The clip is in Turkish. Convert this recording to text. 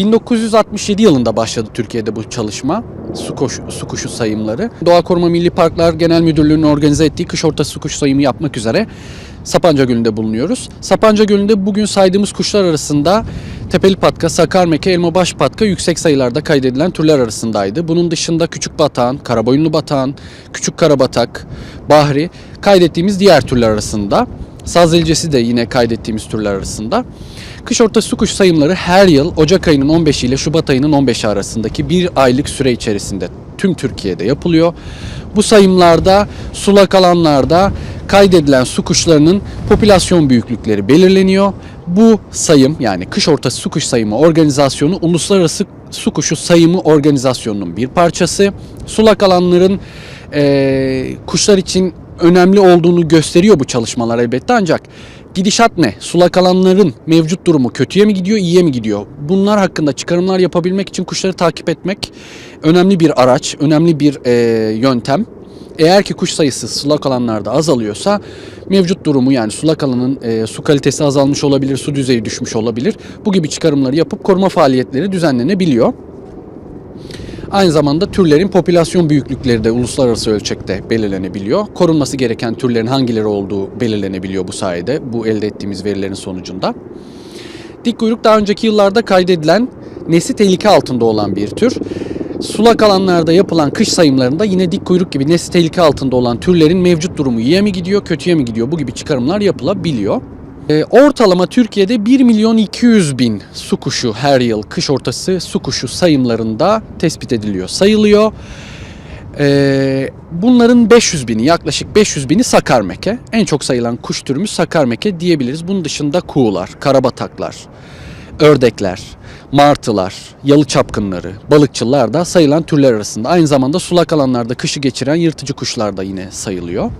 1967 yılında başladı Türkiye'de bu çalışma. Su, koş, su kuşu sayımları. Doğa Koruma Milli Parklar Genel Müdürlüğü'nün organize ettiği kış ortası su kuşu sayımı yapmak üzere Sapanca Gölü'nde bulunuyoruz. Sapanca Gölü'nde bugün saydığımız kuşlar arasında tepeli patka, sakar meke, elma baş patka yüksek sayılarda kaydedilen türler arasındaydı. Bunun dışında küçük batağan, karaboyunlu batağan, küçük karabatak, bahri kaydettiğimiz diğer türler arasında. Saz ilcesi de yine kaydettiğimiz türler arasında. Kış ortası su kuş sayımları her yıl Ocak ayının 15 ile Şubat ayının 15 arasındaki bir aylık süre içerisinde tüm Türkiye'de yapılıyor. Bu sayımlarda sulak alanlarda kaydedilen su kuşlarının popülasyon büyüklükleri belirleniyor. Bu sayım yani kış ortası su kuş sayımı organizasyonu uluslararası su kuşu sayımı organizasyonunun bir parçası. Sulak alanların eee, kuşlar için önemli olduğunu gösteriyor bu çalışmalar elbette ancak gidişat ne? Sulak alanların mevcut durumu kötüye mi gidiyor, iyiye mi gidiyor? Bunlar hakkında çıkarımlar yapabilmek için kuşları takip etmek önemli bir araç, önemli bir eee, yöntem. Eğer ki kuş sayısı sulak alanlarda azalıyorsa mevcut durumu yani sulak alanın eee, su kalitesi azalmış olabilir, su düzeyi düşmüş olabilir. Bu gibi çıkarımları yapıp koruma faaliyetleri düzenlenebiliyor. Aynı zamanda türlerin popülasyon büyüklükleri de uluslararası ölçekte belirlenebiliyor. Korunması gereken türlerin hangileri olduğu belirlenebiliyor bu sayede, bu elde ettiğimiz verilerin sonucunda. Dik kuyruk daha önceki yıllarda kaydedilen nesli tehlike altında olan bir tür. Sulak alanlarda yapılan kış sayımlarında yine dik kuyruk gibi nesli tehlike altında olan türlerin mevcut durumu iyiye mi gidiyor, kötüye mi gidiyor bu gibi çıkarımlar yapılabiliyor. Ee, ortalama Türkiye'de 1 milyon 200 bin su kuşu her yıl kış ortası su kuşu sayımlarında tespit ediliyor, sayılıyor. Ee, bunların 500 bini yaklaşık 500 bini sakarmeke. En çok sayılan kuş türümüz sakarmeke diyebiliriz. Bunun dışında kuğular, karabataklar, ördekler, martılar, yalı çapkınları, balıkçılar da sayılan türler arasında. Aynı zamanda sulak alanlarda kışı geçiren yırtıcı kuşlar da yine sayılıyor.